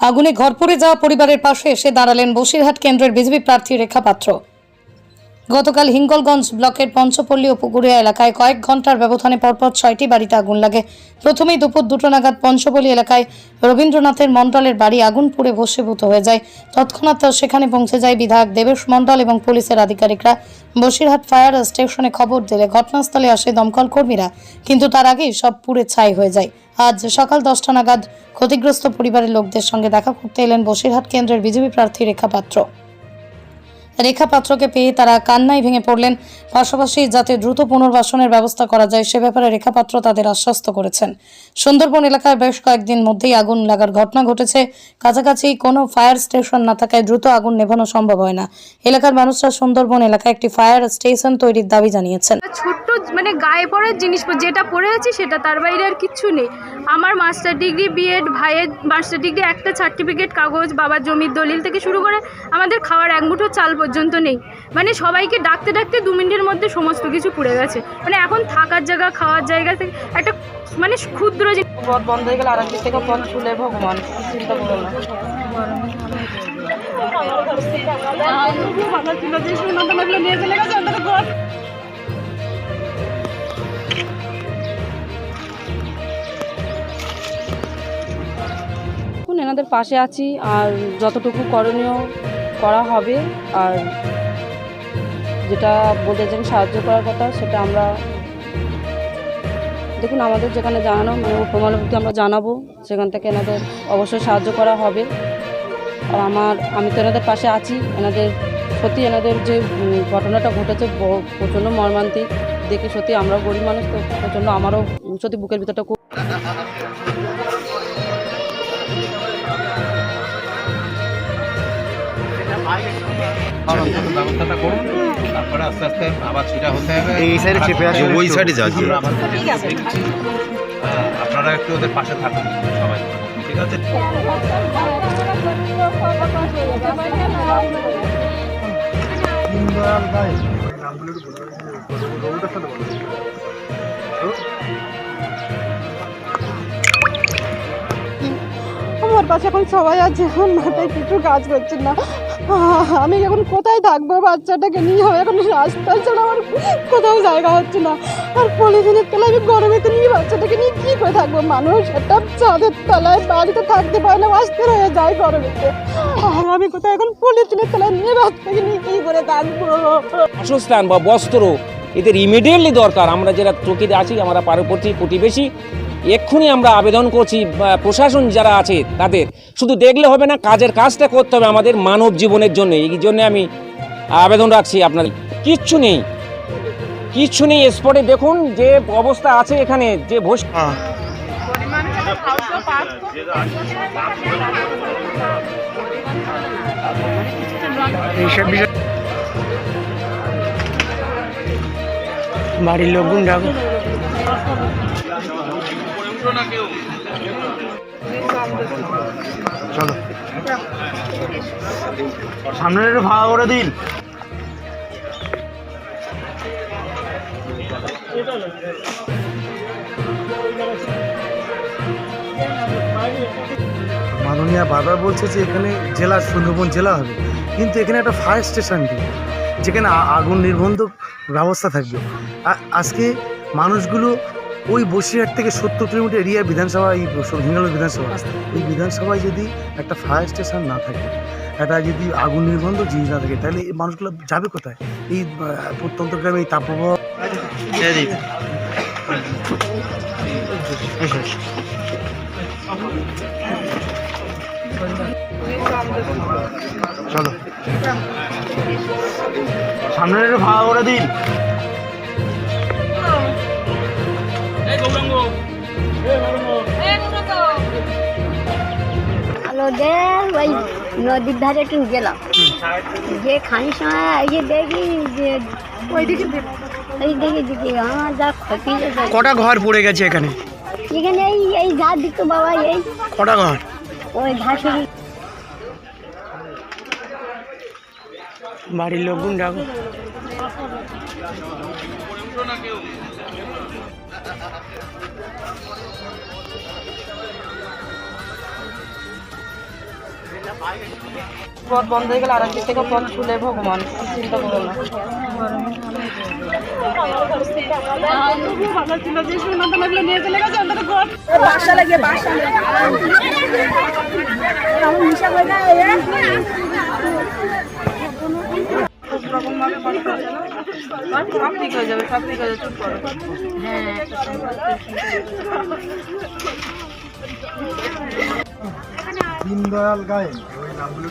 আগুনে ঘর পড়ে যাওয়া পরিবারের পাশে এসে দাঁড়ালেন বসিরহাট কেন্দ্রের বিজেপি প্রার্থী রেখা পাত্র। গতকাল হিঙ্গলগঞ্জ ব্লকের পঞ্চপল্লী ও পুকুরিয়া এলাকায় কয়েক ঘণ্টার ব্যবধানে পরপর ছয়টি বাড়িতে আগুন লাগে। প্রথমেই দুপুর দুটো নাগাদ পঞ্চপল্লী এলাকায় রবীন্দ্রনাথের মণ্ডলের বাড়ি আগুন পুড়ে ভস্মীভূত হয়ে যায়। তৎক্ষণাৎ সেখানে পৌঁছে যায় বিধায়ক দেবেশ মণ্ডল এবং পুলিশের আধিকারিকরা। বসিরহাট ফায়ার স্টেশনে খবর দিলে ঘটনাস্থলে আসে দমকল কর্মীরা, কিন্তু তার আগেই সব পুড়ে ছাই হয়ে যায়। আজ সকাল দশটা নাগাদ ক্ষতিগ্রস্ত পরিবারের লোকদের সঙ্গে দেখা করতে এলেন বসিরহাট কেন্দ্রের বিজেপি প্রার্থী রেখা পাত্র। রেখা পাত্রকে পেয়ে তারা কান্নায় ভেঙে পড়লেন। পাশাপাশি যাতে দ্রুত পুনর্বাসনের ব্যবস্থা করা যায়, সে ব্যাপারে রেখা পাত্র তাদের আশ্বস্ত করেছেন। সুন্দরবন এলাকায় বেশ কয়েকদিন মধ্যেই আগুন লাগার ঘটনা ঘটেছে। কাছাকাছি কোনো ফায়ার স্টেশন না থাকায় দ্রুত আগুন নেভানো সম্ভব হয় না। এলাকার মানুষরা সুন্দরবন এলাকায় একটি ফায়ার স্টেশন তৈরির দাবি জানিয়েছেন। ছোট্ট মানে গায়ে পড়ার জিনিস, যেটা পড়ে আছি সেটা তার বাইরে আর কিচ্ছু নেই। আমার মাস্টার ডিগ্রি বিএড ভাইয়ের মাস্টার ডিগ্রি একটা সার্টিফিকেট কাগজ, বাবার জমির দলিল থেকে শুরু করে আমাদের খাওয়ার এক মুঠো চাল পর্যন্ত নেই। মানে সবাইকে ডাকতে ডাকতে দু মিনিটের মধ্যে সমস্ত কিছু পুড়ে গেছে। মানে এখন থাকার জায়গা খাওয়ার জায়গা থেকে একটা মানে ক্ষুদ্র যে পথ বন্ধ হয়ে গেলে আর একদিক থেকে পথ খুলে ভগবান চিন্তা করো না। এখন এনাদের পাশে আছি আর যতটুকু করণীয় করা হবে আর যেটা বলেছেন সাহায্য করার কথা, সেটা আমরা দেখুন আমাদের যেখানে জানানো মানে উপমালবৃত্তি আমরা জানাব, সেখান থেকে এনাদের অবশ্যই সাহায্য করা হবে। আর আমার, আমি তো এনাদের পাশে আছি, এনাদের সত্যি এনাদের যে ঘটনাটা ঘটেছে প্রচণ্ড মর্মান্তিক, দেখে সত্যি আমরাও গরিব মানুষ, তো প্রচণ্ড আমারও সত্যি বুকের ভিতরটা খুব ব্যবস্থাটা করুন। তারপরে আস্তে আস্তে আবার সেটা হতে হবে। এই সাইডে চেপে আসুন। ওই সাইডে যাচ্ছে। আপনারা একটু ওদের পাশে থাকুন সবাই। ঠিক আছে? আমার পাশে এখন সবাই আছে এখন মাথায় কিছু কাজ করছে না। আমি এখন কোথায় থাকব বাচ্চাটাকে নিয়ে? হবে এখন রাস্তায় ছাড়া আমার কোথাও জায়গা হচ্ছে না। আর পলিথিনের তলায় আমি গরমে তো নিয়ে বাচ্চাটাকে নিয়ে কী করে থাকব? মানুষ একটা চাঁদের তলায় বাড়িতে থাকতে পারে না অস্থির হয়ে যায় গরমেতে। আর আমি কোথায় এখন পলিথিনের তলায় নিয়ে বাচ্চাটাকে নিয়ে কী করে থাকব? বাসস্থান বা বস্ত্র, এদের ইমিডিয়েটলি দরকার। আমরা যারা চকিতে আছি, আমরা পার্বতী, প্রতিবেশী এক্ষুনি আমরা আবেদন করছি প্রশাসন যারা আছে তাদের। শুধু দেখলে হবে না, কাজের কাজটা করতে হবে আমাদের মানব জীবনের জন্য। এই জন্য আমি আবেদন রাখছি আপনার কিচ্ছু নেই। কিচ্ছু নেই স্পটে দেখুন যে অবস্থা আছে এখানে, যে ভোস বাড়ির লোকগুন ডাকো। চলো। সামনে একটু ভাড়া করে দিন। মাননীয়া বারবার বলছে যে এখানে জেলা, সুন্দরবন জেলা হবে। কিন্তু এখানে একটা ফায়ার স্টেশন নেই, যেখানে আগুন নির্বন্ধ ব্যবস্থা থাকবে। আজকে মানুষগুলো ওই বসিরহাট থেকে সত্তর কিলোমিটার এরিয়া বিধানসভা এই হিঙ্গাল বিধানসভা এই বিধানসভায় যদি একটা ফায়ার স্টেশন না থাকে একটা যদি আগুন নির্বন্ধ জিনিস না থাকে তাহলে এই মানুষগুলো যাবে কোথায়? এই প্রত্যন্ত গ্রামে এই তাপপ্রবাহ। চলো। সামনে একটু ভাড়া করে দিন। নদের ওই নদীর ধারে একটু গেলাম। যে খানি সময় এই যে দেখি যে ওইদিকে ওই দেখি দেখি আমার যা ক্ষতি কটা ঘর পড়ে গেছে এখানে? এখানে এই এই ধার দিত বাবা এই কটা ঘর? ওই ঘাসের বাড়ির লোকগুন ডাকো পথ বন্ধ হয়ে গেলে আর একদিক থেকে পথ খুলে ভগবান, চিন্তা না। সব ঠিক হয়ে যাবে, সব ঠিক হয়ে যাবে, চুপ করো। দীনদয়াল গায়ে। ওই নামগুলো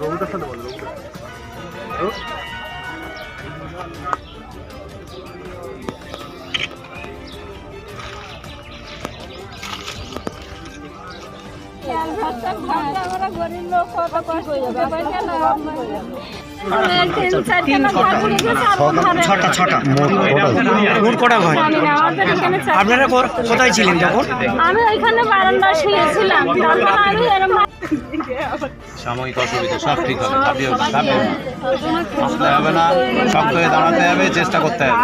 রঘুটার বলো ছটা আপনারা কোথায় ছিলেন তখন আমি ওইখানে বারান্দা শুয়েছিলাম সাময়িক অসুবিধা, সব ঠিক হবে ভাবিও হবে না শক্ত হয়ে দাঁড়াতে হবে, চেষ্টা করতে হবে।